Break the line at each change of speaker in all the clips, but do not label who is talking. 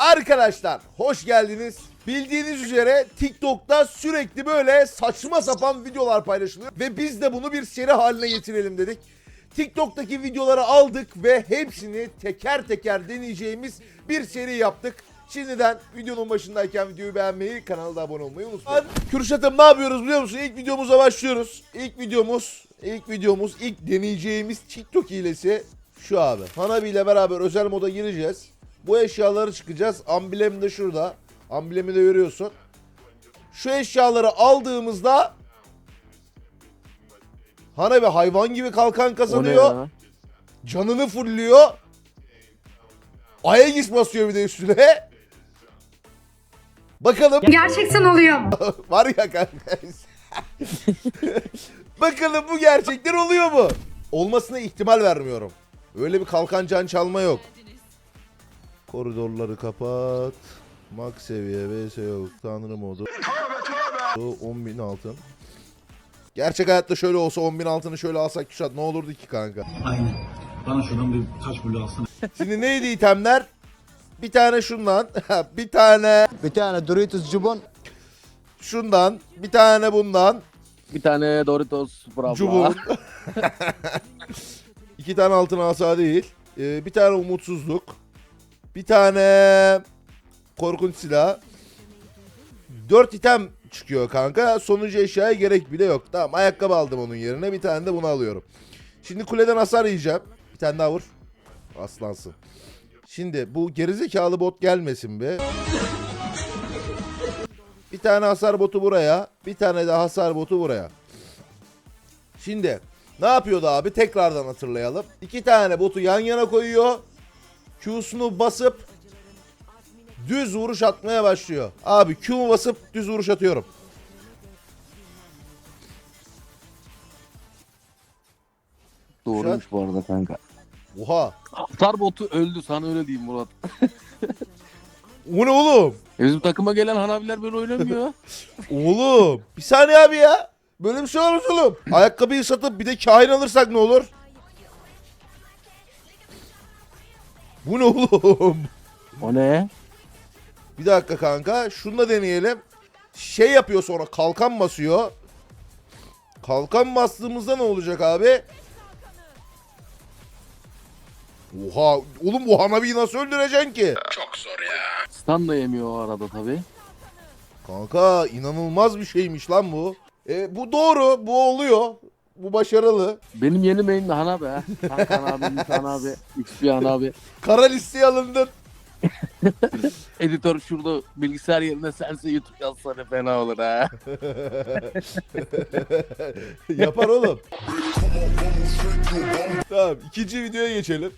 Arkadaşlar hoş geldiniz. Bildiğiniz üzere TikTok'ta sürekli böyle saçma sapan videolar paylaşılıyor ve biz de bunu bir seri haline getirelim dedik. TikTok'taki videoları aldık ve hepsini teker teker deneyeceğimiz bir seri yaptık. Şimdiden videonun başındayken videoyu beğenmeyi, kanala da abone olmayı unutmayın. Kürşat'ım ne yapıyoruz biliyor musun? İlk videomuza başlıyoruz. İlk videomuz, ilk videomuz, ilk deneyeceğimiz TikTok hilesi şu abi. Hanabi ile beraber özel moda gireceğiz. Bu eşyaları çıkacağız. Amblem de şurada. Amblemi de görüyorsun. Şu eşyaları aldığımızda Hanabi hayvan gibi kalkan kazanıyor. Canını fulluyor. Aegis basıyor bir de üstüne. Bakalım
Gerçekten oluyor.
var ya kanka. Bakalım bu gerçekten oluyor mu? Olmasına ihtimal vermiyorum. Öyle bir kalkan can çalma yok. Koridorları kapat. Max seviye vs yok. Tanrı modu. 10.000 altın. Gerçek hayatta şöyle olsa 10.000 altını şöyle alsak Küşat ne olurdu ki kanka?
Aynen. Bana şuradan bir taş bulu alsana.
Şimdi neydi itemler? Bir tane şundan, bir tane
Bir tane Doritos Cubon.
şundan, bir tane bundan,
Bir tane Doritos Bravo.
Cubur. İki tane altın asa değil. Ee, bir tane umutsuzluk. Bir tane korkunç silah. Dört item çıkıyor kanka. Sonuncu eşyaya gerek bile yok. Tamam ayakkabı aldım onun yerine. Bir tane de bunu alıyorum. Şimdi kuleden hasar yiyeceğim. Bir tane daha vur. Aslansın. Şimdi bu gerizekalı bot gelmesin be. Bir tane hasar botu buraya. Bir tane de hasar botu buraya. Şimdi ne yapıyordu abi? Tekrardan hatırlayalım. İki tane botu yan yana koyuyor. Q'sunu basıp düz vuruş atmaya başlıyor. Abi Q'mu basıp düz vuruş atıyorum.
Doğruymuş bu arada kanka.
Oha.
Star botu öldü sana öyle diyeyim Murat.
O ne oğlum?
E bizim takıma gelen hanabiler böyle oynamıyor.
Oğlum. Bir saniye abi ya. Böyle bir şey olmaz oğlum. Ayakkabıyı satıp bir de kain alırsak ne olur? Bu ne oğlum?
o ne?
Bir dakika kanka. Şunu da deneyelim. Şey yapıyor sonra kalkan basıyor. Kalkan bastığımızda ne olacak abi? Oha. Oğlum bu Hanabi'yi nasıl öldüreceksin ki?
Stun da yemiyor o arada tabi.
Kanka inanılmaz bir şeymiş lan bu. E, bu doğru. Bu oluyor. Bu başarılı.
Benim yeni main de Hanabi ha. Tank Hanabi, Lit Hanabi, XP Hanabi.
Kara listeye alındın.
Editör şurada bilgisayar yerine sense YouTube yazsana fena olur ha.
Yapar oğlum. tamam ikinci videoya geçelim.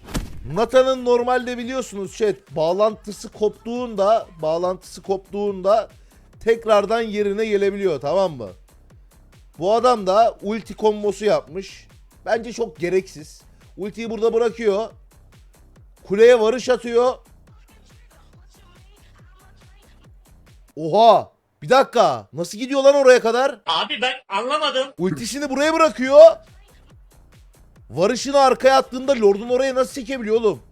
Nathan'ın normalde biliyorsunuz chat bağlantısı koptuğunda bağlantısı koptuğunda tekrardan yerine gelebiliyor tamam mı? Bu adam da ulti kombosu yapmış. Bence çok gereksiz. Ultiyi burada bırakıyor. Kuleye varış atıyor. Oha! Bir dakika. Nasıl gidiyor lan oraya kadar?
Abi ben anlamadım.
Ultisini buraya bırakıyor. Varışını arkaya attığında Lord'un oraya nasıl çekebiliyor oğlum?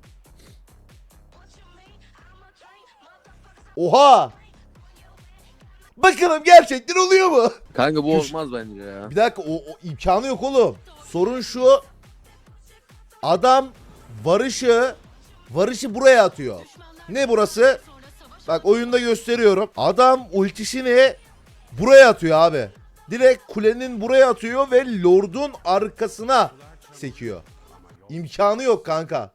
Oha! Bakalım gerçekten oluyor mu?
Kanka bu
Düş-
olmaz bence ya.
Bir dakika o, o imkanı yok oğlum. Sorun şu. Adam varışı varışı buraya atıyor. Ne burası? Bak oyunda gösteriyorum. Adam ultisini buraya atıyor abi. Direkt kulenin buraya atıyor ve Lord'un arkasına sekiyor. İmkanı yok kanka.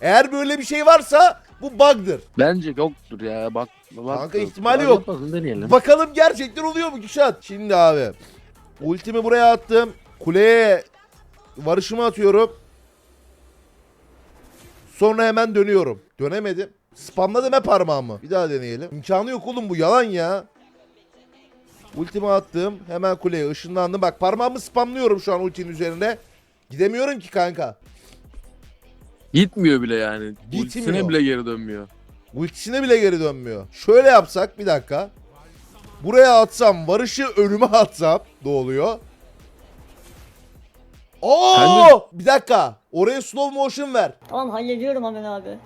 Eğer böyle bir şey varsa bu bug'dır.
Bence yoktur ya bak. bak
Kanka ihtimali yok.
yapalım, deneyelim.
Bakalım gerçekten oluyor mu Küşat? Şimdi abi. Ultimi buraya attım. Kuleye varışımı atıyorum. Sonra hemen dönüyorum. Dönemedim. Spamladım hep parmağımı. Bir daha deneyelim. İmkanı yok oğlum bu yalan ya. Ultimi attım. Hemen kuleye ışınlandım. Bak parmağımı spamlıyorum şu an ultinin üzerinde. Gidemiyorum ki kanka.
Gitmiyor bile yani.
Gitmiyor.
Ultisine bile geri dönmüyor.
Ultisine bile geri dönmüyor. Şöyle yapsak bir dakika. Buraya atsam varışı önüme atsam ne oluyor? Oo!
Kanka-
Bir dakika. Oraya slow motion ver.
Tamam hallediyorum hemen abi.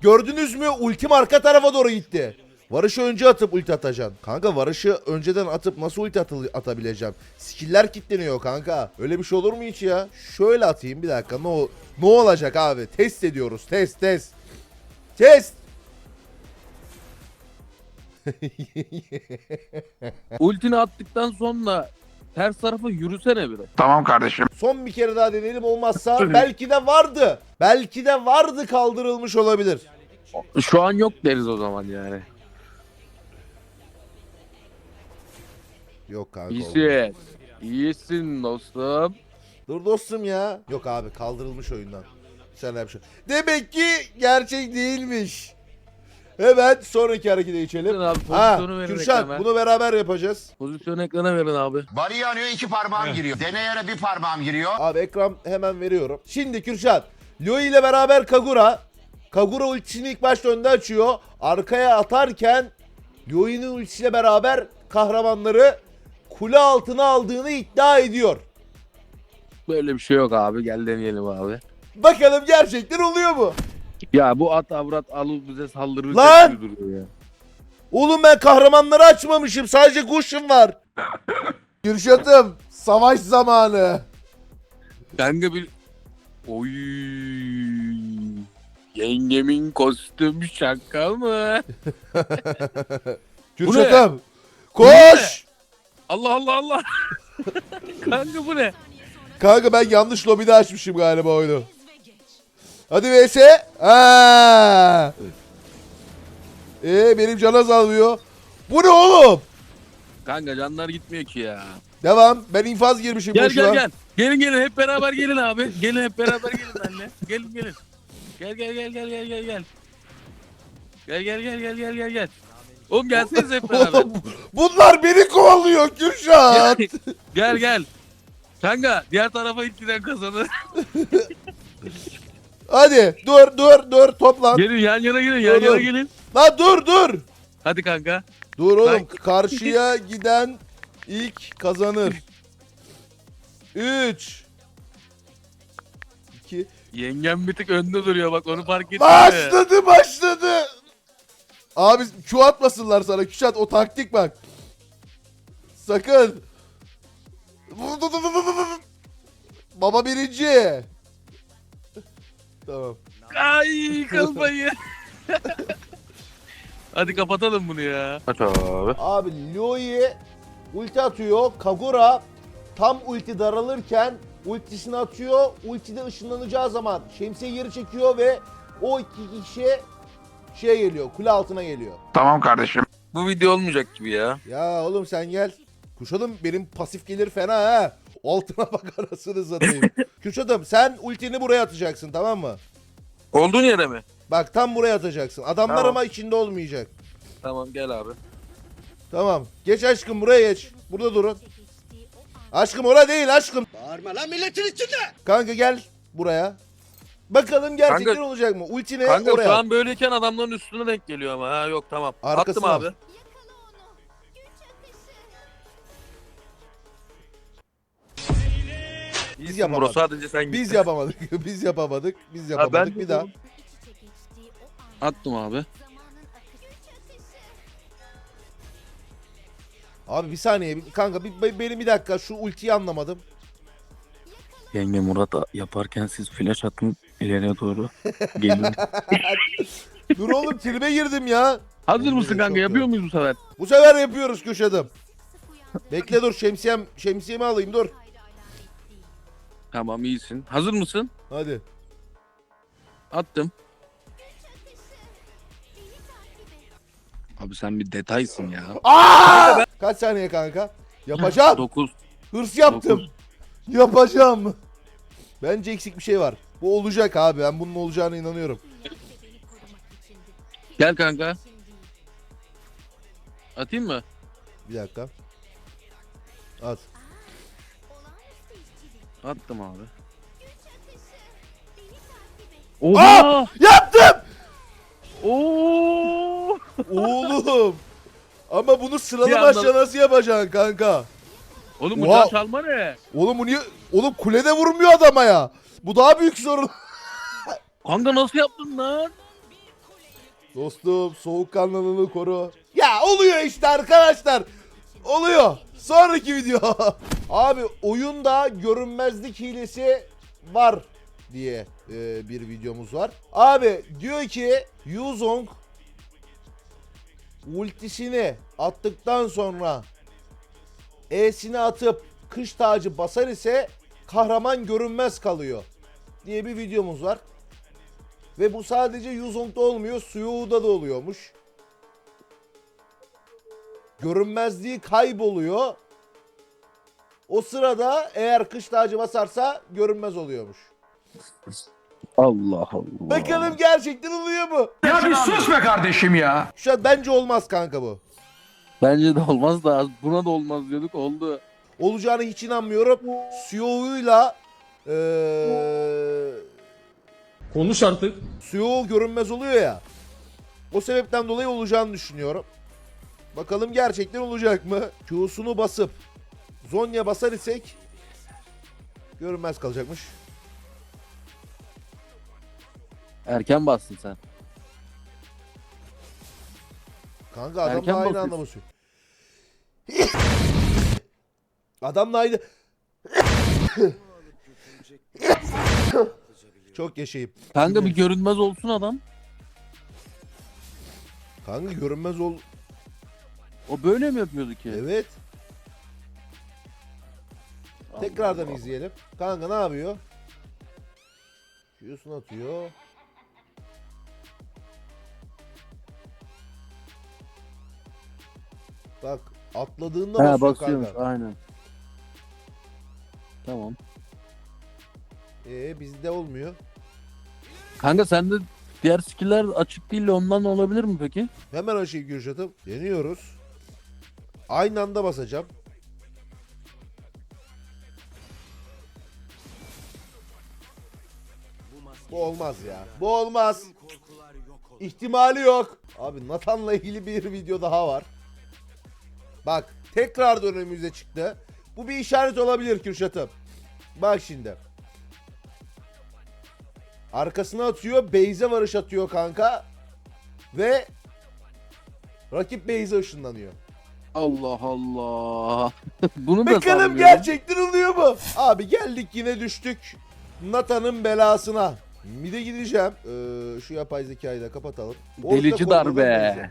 Gördünüz mü ultim arka tarafa doğru gitti. Varış'ı önce atıp ulti atacaksın. Kanka Varış'ı önceden atıp nasıl ulti atıl- atabileceğim? Skiller kilitleniyor kanka. Öyle bir şey olur mu hiç ya? Şöyle atayım bir dakika. Ne, ne olacak abi? Test ediyoruz. Test test. Test.
Ultini attıktan sonra ters tarafa yürüsene biraz.
Tamam kardeşim.
Son bir kere daha deneyelim olmazsa belki de vardı. Belki de vardı kaldırılmış olabilir.
Şu an yok deriz o zaman yani.
Yok kanka. olmadı.
İyisin. İyisin dostum.
Dur dostum ya. Yok abi kaldırılmış oyundan. Sen bir şey. Demek ki gerçek değilmiş. Hemen sonraki harekete geçelim.
Abi
Ha,
pozisyonu verin
Kürşat
ekrana.
bunu beraber yapacağız.
Pozisyonu ekrana verin abi.
Bari yanıyor iki parmağım giriyor. Deneyene bir parmağım giriyor.
Abi ekran hemen veriyorum. Şimdi Kürşat. Loi ile beraber Kagura. Kagura ultisini ilk başta önde açıyor. Arkaya atarken Loi'nin ultisiyle beraber kahramanları kule altına aldığını iddia ediyor.
Böyle bir şey yok abi. Gel deneyelim abi.
Bakalım gerçekten oluyor mu?
Ya bu at avrat alıp bize saldırır.
Lan!
ya.
Oğlum ben kahramanları açmamışım. Sadece kuşum var. Kürşat'ım savaş zamanı.
Kanka bir... Oy. Yengemin kostüm şaka mı?
Kürşat'ım koş.
Allah Allah Allah. Kanka bu ne?
Kanka ben yanlış lobide açmışım galiba oyunu. Hadi vs. Ha. Ee benim can azalmıyor. Bu ne oğlum?
Kanka canlar gitmiyor ki ya.
Devam. Ben infaz girmişim
Gel
boşuna.
gel gel. Gelin gelin hep beraber gelin abi. Gelin hep beraber gelin benimle. Gelin gelin. Gel gel gel gel gel gel gel. Gel gel gel gel gel gel gel. Oğlum gelseniz hep beraber.
Oğlum, bunlar beni kovalıyor Kürşat.
Gel gel. Kanka diğer tarafa ilk giden kazanır.
Hadi dur dur dur toplan.
Gelin yan yana gelin yan
Dur,
yana
dur.
gelin.
Lan dur dur.
Hadi kanka.
Dur oğlum karşıya giden ilk kazanır. 3 2
Yengem bir tık önde duruyor bak onu fark ettin mi?
Başladı başladı. Abi Q atmasınlar sana Küşat o taktik bak. Sakın. Baba birinci. Tamam.
Ay kafayı. Hadi kapatalım bunu ya. Aç abi.
Abi Loi ulti atıyor. Kagura tam ulti daralırken ultisini atıyor. Ultide ışınlanacağı zaman şemsiye geri çekiyor ve o iki kişi şeye geliyor. Kule altına geliyor.
Tamam kardeşim.
Bu video olmayacak gibi ya.
Ya oğlum sen gel. Kuşadım benim pasif gelir fena ha. Altına bak arasını satayım. Kuşadım sen ultini buraya atacaksın tamam mı?
Olduğun yere mi?
Bak tam buraya atacaksın. Adamlar
Tamam.
ama içinde olmayacak.
Tamam gel abi.
Tamam. Geç aşkım buraya geç. Burada durun. Aşkım orada değil aşkım.
Bağırma lan milletin içinde.
Kanka gel buraya. Bakalım gerçekten
Kanka-
olacak mı? Ultini
Kanka
oraya.
şu
at.
an böyleyken adamların üstüne denk geliyor ama. Ha yok tamam.
Arkasına.
Attım abi.
Biz
İyisin
yapamadık.
bro sadece sen git.
Biz yapamadık. Biz yapamadık. Biz yapamadık.
ben
bir daha.
Attım abi.
Abi bir saniye. bir- Kanka bir, be- benim bir dakika şu ultiyi anlamadım.
Yenge Murat yaparken siz flash atın ileriye doğru. Gelin.
Dur oğlum tribe girdim ya.
Hazır mısın kanka? Yapıyor muyuz bu sefer?
Bu sefer yapıyoruz köşedim. Bekle dur şemsiyem şemsiyemi alayım dur.
Tamam iyisin. Hazır mısın?
Hadi.
Attım. Abi sen bir detaysın ya.
Aa! Kaç saniye kanka? Yapacağım.
9.
Hırs yaptım.
Dokuz.
Yapacağım. Bence eksik bir şey var. Bu olacak abi. Ben bunun olacağına inanıyorum.
Gel kanka. Atayım mı?
Bir dakika. At.
Attım abi.
Aa! Yaptım.
Oo!
Oğlum. Ama bunu sıralı
Bir
başla
anda-
nasıl yapacaksın kanka?
Oğlum bu
Oha.
çalma ne?
Oğlum bu niye? Oğlum kulede vurmuyor adama ya. Bu daha büyük sorun.
Kanka nasıl yaptın lan?
Dostum soğukkanlılığını koru. Ya oluyor işte arkadaşlar. Oluyor. Sonraki video. Abi oyunda görünmezlik hilesi var diye e, bir videomuz var. Abi diyor ki Yuzong ultisini attıktan sonra E'sini atıp kış tacı basar ise kahraman görünmez kalıyor diye bir videomuz var. Ve bu sadece Yuzong'da olmuyor, Suyu'da da oluyormuş. Görünmezliği kayboluyor. O sırada eğer kış tacı basarsa görünmez oluyormuş.
Allah Allah.
Bakalım gerçekten oluyor mu?
Ya bir sus be kardeşim ya.
Şu an bence olmaz kanka bu.
Bence de olmaz da buna da olmaz diyorduk oldu.
Olacağını hiç inanmıyorum. Suyu'yla eee
Konuş artık.
Suyu görünmez oluyor ya. O sebepten dolayı olacağını düşünüyorum. Bakalım gerçekten olacak mı? Q'sunu basıp Zonya basar isek görünmez kalacakmış.
Erken bastın sen.
Kanka adamla
Erken
aynı
basıyorsun.
anda basıyor. adamla aynı... Çok yaşayıp.
Kanka bir görünmez olsun adam.
Kanka görünmez ol...
O böyle mi yapıyordu ki?
Evet.
Allah
Tekrardan
Allah.
izleyelim. Kanka ne yapıyor? Q'sunu atıyor. Bak atladığında
He
basıyor kanka.
aynen. Tamam.
Ee bizde olmuyor.
Kanka sende diğer skill'ler açık değil de ondan olabilir mi peki?
Hemen aşıyı Gürşat'ım. Deniyoruz. Aynı anda basacağım. Bu olmaz ya. Bu olmaz. İhtimali yok. Abi Nathan'la ilgili bir video daha var. Bak tekrar önümüze çıktı. Bu bir işaret olabilir Kürşat'ım. Bak şimdi. Arkasına atıyor. Beyze varış atıyor kanka. Ve rakip Beyze ışınlanıyor.
Allah Allah. Bunu da
Bakalım
sanmıyorum.
gerçekten oluyor mu? Abi geldik yine düştük. Nathan'ın belasına. Mide gideceğim. Ee, şu yapay zekayı da kapatalım. Orta
Delici darbe.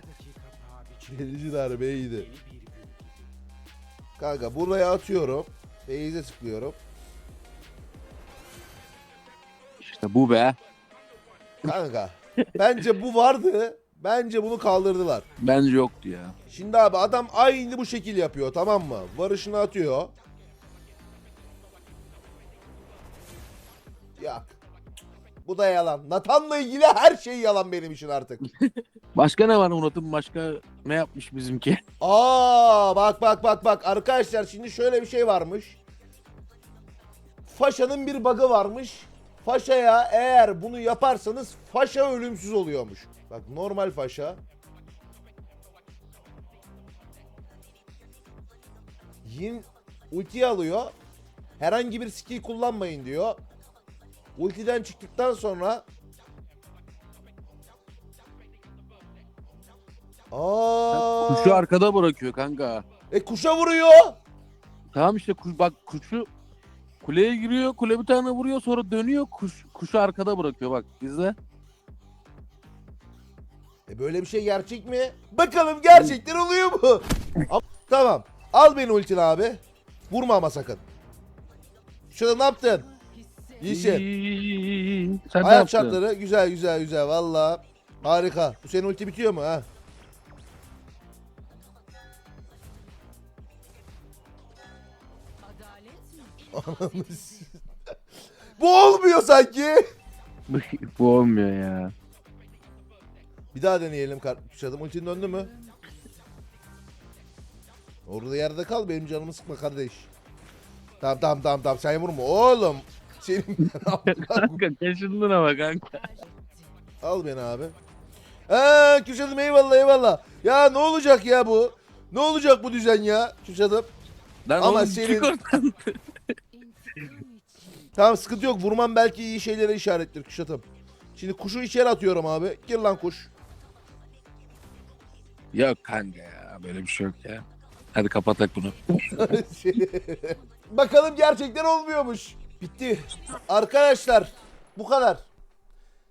Delici darbe iyiydi. Kanka buraya atıyorum. Beyze tıklıyorum.
İşte bu be.
Kanka bence bu vardı. Bence bunu kaldırdılar.
Bence yoktu ya.
Şimdi abi adam aynı bu şekil yapıyor tamam mı? Varışını atıyor. Yak. Bu da yalan. Nathan'la ilgili her şey yalan benim için artık.
Başka ne var Murat'ın? Başka ne yapmış bizimki?
Aa bak bak bak bak arkadaşlar şimdi şöyle bir şey varmış. Faşa'nın bir bug'ı varmış. Faşa'ya eğer bunu yaparsanız Faşa ölümsüz oluyormuş. Bak normal Faşa. Yin ulti alıyor. Herhangi bir skill kullanmayın diyor. Ultiden çıktıktan sonra Aa,
Kuşu arkada bırakıyor kanka.
e kuşa vuruyor.
Tamam işte kuş, bak kuşu kuleye giriyor. Kule bir tane vuruyor sonra dönüyor. Kuş, kuşu arkada bırakıyor bak bizde.
E böyle bir şey gerçek mi? Bakalım gerçekten oluyor mu? Am- tamam. Al beni ultini abi. Vurma ama sakın. Şurada ne yaptın?
İyi. Sen ne
Ayak
yaptın?
şartları güzel güzel güzel valla. Harika. Bu senin ulti bitiyor mu ha? Bu olmuyor sanki.
Bu olmuyor ya.
Bir daha deneyelim kardeşim. Ultin döndü mü? Orada yerde kal benim canımı sıkma kardeş. Tamam tamam tamam tamam sen vurma oğlum. Senin
kanka kaşındın ama kanka.
al beni abi. Eee Kürşat'ım eyvallah eyvallah. Ya ne olacak ya bu? Ne olacak bu düzen ya Kürşat'ım?
Lan
Ama
oğlum
senin-. Tamam sıkıntı yok. Vurmam belki iyi şeylere işarettir Kürşat'ım. Şimdi kuşu içeri atıyorum abi. Gir lan kuş.
Yok kanka ya böyle bir şey yok ya. Hadi kapatak bunu.
Bakalım gerçekten olmuyormuş. Bitti. Arkadaşlar bu kadar.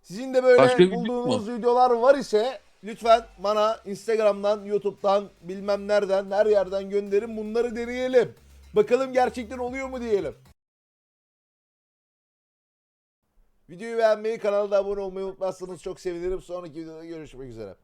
Sizin de böyle
Başka bir video
bulduğunuz
mu?
videolar var ise lütfen bana Instagram'dan, YouTube'dan, bilmem nereden, her yerden gönderin. Bunları deneyelim. Bakalım gerçekten oluyor mu diyelim. Videoyu beğenmeyi, kanala abone olmayı unutmazsanız çok sevinirim. Sonraki videoda görüşmek üzere.